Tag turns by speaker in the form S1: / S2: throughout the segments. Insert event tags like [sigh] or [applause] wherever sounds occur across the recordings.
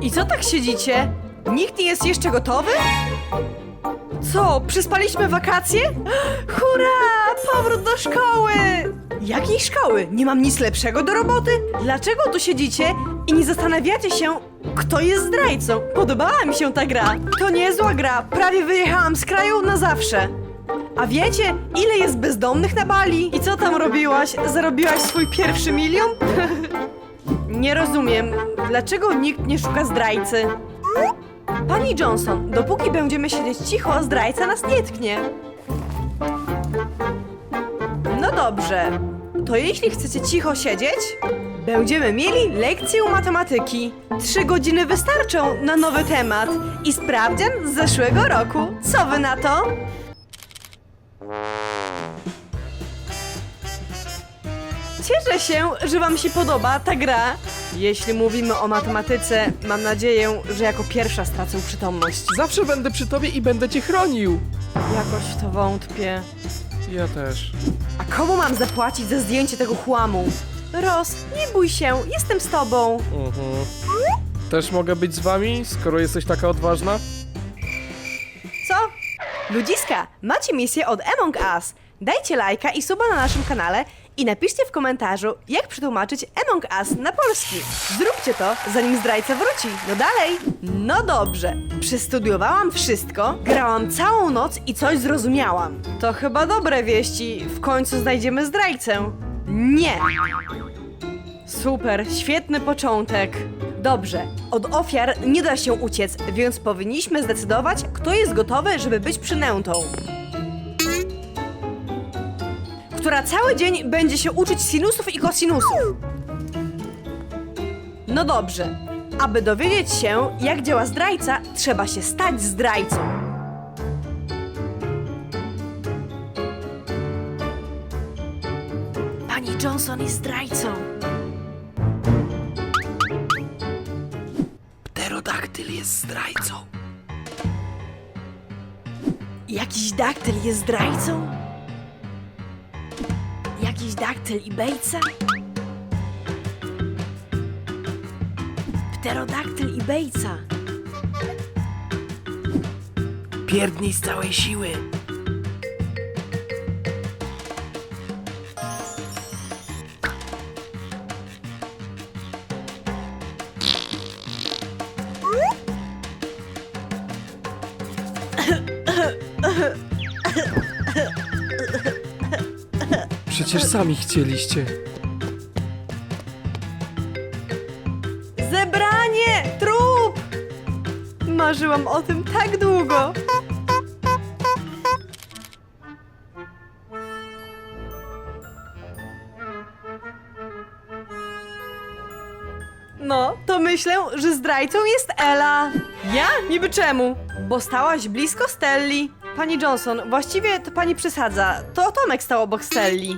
S1: I co tak siedzicie? Nikt nie jest jeszcze gotowy? Co, przespaliśmy wakacje? [gasps] Hurra! Powrót do szkoły! Jakiej szkoły? Nie mam nic lepszego do roboty? Dlaczego tu siedzicie i nie zastanawiacie się, kto jest zdrajcą? Podobała mi się ta gra. To niezła gra. Prawie wyjechałam z kraju na zawsze. A wiecie, ile jest bezdomnych na Bali? I co tam robiłaś? Zarobiłaś swój pierwszy milion? [laughs] nie rozumiem, dlaczego nikt nie szuka zdrajcy? Pani Johnson, dopóki będziemy siedzieć cicho, zdrajca nas nie tknie. No dobrze. To jeśli chcecie cicho siedzieć, będziemy mieli lekcję matematyki. Trzy godziny wystarczą na nowy temat i sprawdzian z zeszłego roku. Co wy na to? Cieszę się, że Wam się podoba ta gra. Jeśli mówimy o matematyce, mam nadzieję, że jako pierwsza stracę przytomność.
S2: Zawsze będę przy tobie i będę cię chronił.
S1: Jakoś w to wątpię.
S2: Ja też.
S1: A komu mam zapłacić za zdjęcie tego chłamu? Ros, nie bój się, jestem z tobą.
S2: Mhm. Też mogę być z wami, skoro jesteś taka odważna?
S1: Co? Ludziska, macie misję od Among Us. Dajcie lajka i suba na naszym kanale i napiszcie w komentarzu, jak przetłumaczyć Among Us na polski. Zróbcie to, zanim zdrajca wróci. No dalej. No dobrze. Przestudiowałam wszystko, grałam całą noc i coś zrozumiałam. To chyba dobre wieści. W końcu znajdziemy zdrajcę. Nie. Super, świetny początek. Dobrze, od ofiar nie da się uciec, więc powinniśmy zdecydować, kto jest gotowy, żeby być przynętą. Która cały dzień będzie się uczyć sinusów i kosinusów. No dobrze. Aby dowiedzieć się, jak działa zdrajca, trzeba się stać zdrajcą. Pani Johnson jest zdrajcą.
S2: Pterodaktyl jest zdrajcą.
S1: Jakiś daktyl jest zdrajcą? Jakiś daktyl i bejca? Pterodaktyl i bejca.
S2: Pierdnij z całej siły. Przecież sami chcieliście.
S1: Zebranie! Trup! Marzyłam o tym tak długo. No, to myślę, że zdrajcą jest Ela. Ja? Niby czemu? Bo stałaś blisko Stelli. Pani Johnson, właściwie to pani przesadza. To Tomek stał obok Stelli.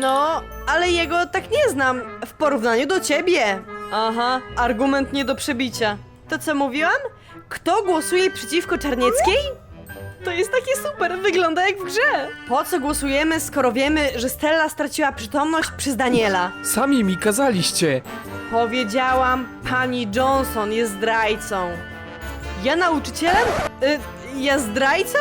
S1: No, ale jego tak nie znam w porównaniu do ciebie. Aha, argument nie do przebicia. To co mówiłam? Kto głosuje przeciwko Czarnieckiej? To jest takie super, wygląda jak w grze. Po co głosujemy, skoro wiemy, że Stella straciła przytomność przez Daniela?
S2: Sami mi kazaliście.
S1: Powiedziałam, pani Johnson jest zdrajcą. Ja nauczycielem? Y, ja zdrajcą?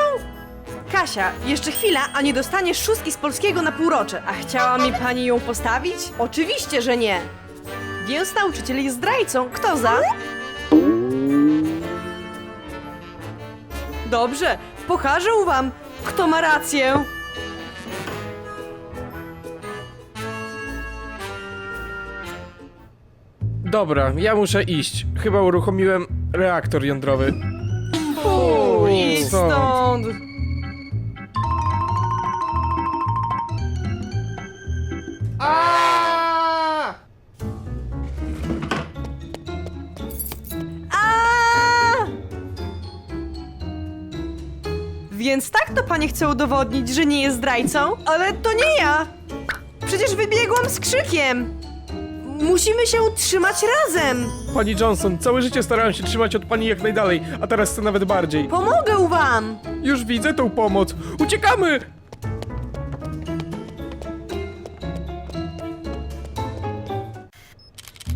S1: Kasia, jeszcze chwila, a nie dostaniesz szóstki z polskiego na półrocze. A chciała mi pani ją postawić? Oczywiście, że nie. Więc nauczyciel jest zdrajcą. Kto za? Dobrze, pokażę wam, kto ma rację.
S2: Dobra, ja muszę iść. Chyba uruchomiłem reaktor jądrowy.
S1: Więc tak to pani chce udowodnić, że nie jest zdrajcą? Ale to nie ja! Przecież wybiegłam z krzykiem! Musimy się trzymać razem!
S2: Pani Johnson, całe życie starałem się trzymać od pani jak najdalej, a teraz chcę nawet bardziej.
S1: Pomogę wam!
S2: Już widzę tą pomoc! Uciekamy!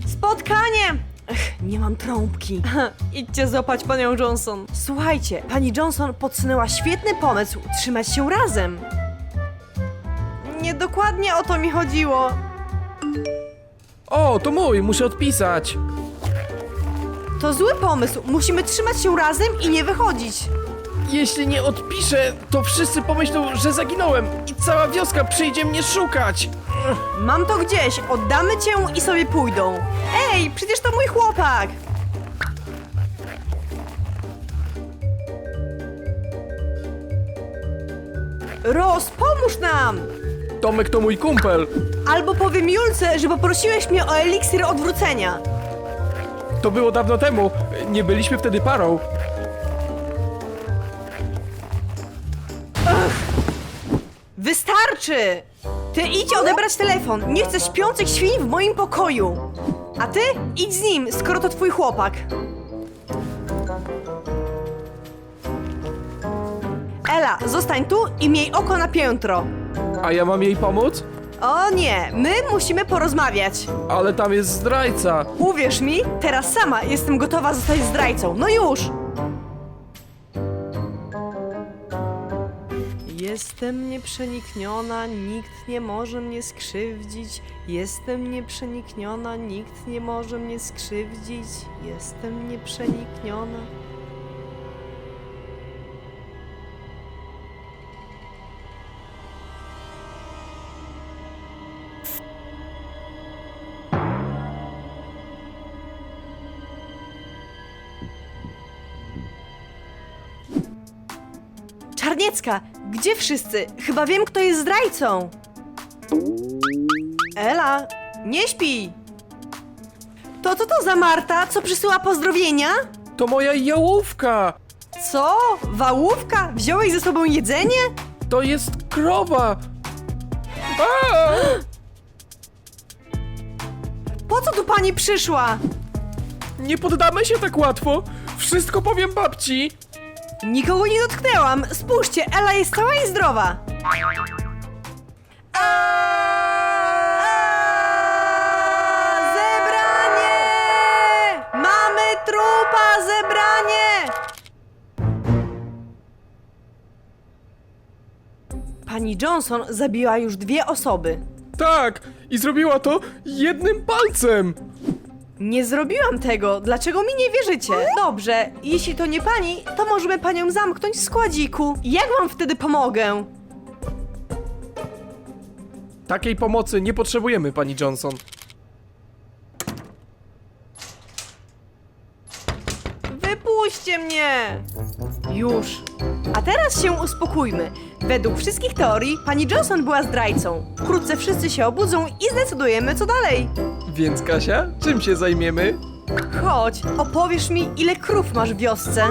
S1: Spotkanie! Nie mam trąbki. [laughs] Idźcie złapać panią Johnson. Słuchajcie, pani Johnson podsunęła świetny pomysł trzymać się razem. Niedokładnie o to mi chodziło.
S2: O, to mój, muszę odpisać.
S1: To zły pomysł. Musimy trzymać się razem i nie wychodzić.
S2: Jeśli nie odpiszę, to wszyscy pomyślą, że zaginąłem i cała wioska przyjdzie mnie szukać.
S1: Mam to gdzieś. Oddamy cię i sobie pójdą. Ej, przecież to mój chłopak. Ros, pomóż nam!
S2: Tomek to mój kumpel.
S1: Albo powiem Julce, że poprosiłeś mnie o eliksir odwrócenia.
S2: To było dawno temu. Nie byliśmy wtedy parą.
S1: Wystarczy! Ty idź odebrać telefon. Nie chcę śpiących świń w moim pokoju. A ty idź z nim, skoro to twój chłopak. Ela, zostań tu i miej oko na piętro.
S2: A ja mam jej pomóc?
S1: O nie, my musimy porozmawiać.
S2: Ale tam jest zdrajca.
S1: Uwierz mi, teraz sama jestem gotowa zostać zdrajcą. No już! Jestem nieprzenikniona, nikt nie może mnie skrzywdzić. Jestem nieprzenikniona, nikt nie może mnie skrzywdzić. Jestem nieprzenikniona. Gdzie wszyscy? Chyba wiem, kto jest zdrajcą. Ela, nie śpi. To co to za Marta, co przysyła pozdrowienia?
S2: To moja jałówka.
S1: Co? Wałówka? Wziąłeś ze sobą jedzenie?
S2: To jest krowa. A!
S1: Po co tu pani przyszła?
S2: Nie poddamy się tak łatwo. Wszystko powiem babci.
S1: Nikogo nie dotknęłam. Spójrzcie, Ela jest cała i zdrowa. Zebranie! Mamy trupa, zebranie! Pani Johnson zabiła już dwie osoby.
S2: Tak, i zrobiła to jednym palcem.
S1: Nie zrobiłam tego. Dlaczego mi nie wierzycie? Dobrze, jeśli to nie pani, to możemy panią zamknąć w składziku. Jak wam wtedy pomogę?
S2: Takiej pomocy nie potrzebujemy, pani Johnson.
S1: Wypuśćcie mnie! Już. A teraz się uspokójmy. Według wszystkich teorii pani Johnson była zdrajcą. Wkrótce wszyscy się obudzą i zdecydujemy co dalej.
S2: Więc Kasia, czym się zajmiemy?
S1: Chodź, opowiesz mi ile krów masz w wiosce.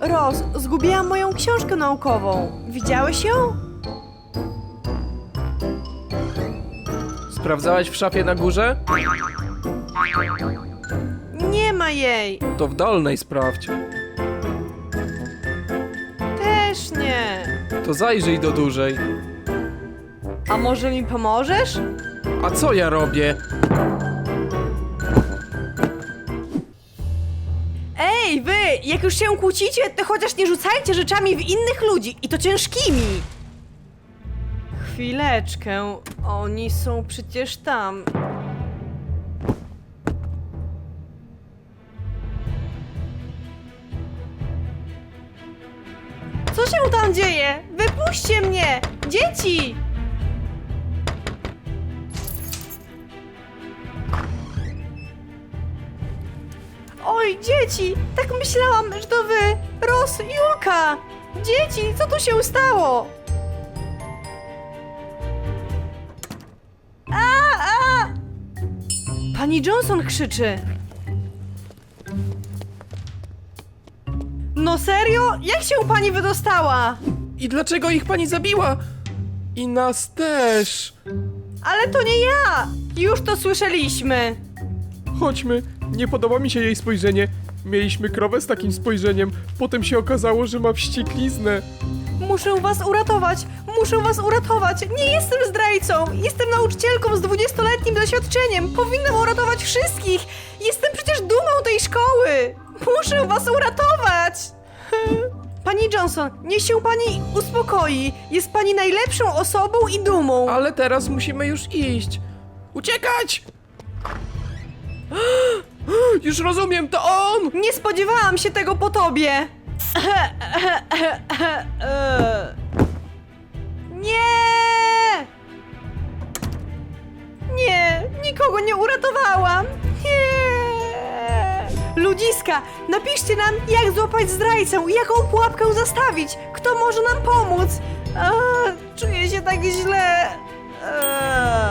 S1: Ros, zgubiłam moją książkę naukową. Widziałeś ją?
S2: Sprawdzałaś w szafie na górze?
S1: Ma jej.
S2: To w dolnej sprawdź.
S1: Też nie.
S2: To zajrzyj do dużej.
S1: A może mi pomożesz?
S2: A co ja robię?
S1: Ej, wy! Jak już się kłócicie, to chociaż nie rzucajcie rzeczami w innych ludzi i to ciężkimi! Chwileczkę, oni są przecież tam. Się tam dzieje? Wypuśćcie mnie! Dzieci! Oj, dzieci! Tak myślałam, że to wy! Ros, Julka! Dzieci, co tu się stało? A, a! Pani Johnson krzyczy. No serio? Jak się pani wydostała?
S2: I dlaczego ich pani zabiła? I nas też.
S1: Ale to nie ja! Już to słyszeliśmy.
S2: Chodźmy, nie podoba mi się jej spojrzenie. Mieliśmy krowę z takim spojrzeniem, potem się okazało, że ma wściekliznę.
S1: Muszę was uratować! Muszę was uratować! Nie jestem zdrajcą! Jestem nauczycielką z 20-letnim doświadczeniem! Powinnam uratować wszystkich! Jestem przecież dumą tej szkoły! Muszę was uratować! [laughs] Pani Johnson, niech się pani uspokoi! Jest pani najlepszą osobą i dumą!
S2: Ale teraz musimy już iść. Uciekać! [gasps] Już rozumiem, to on!
S1: Nie spodziewałam się tego po tobie! [laughs] Nie! Nie! Nikogo nie uratowałam! Ludziska, napiszcie nam, jak złapać zdrajcę, jaką pułapkę zastawić, kto może nam pomóc. A, czuję się tak źle. A.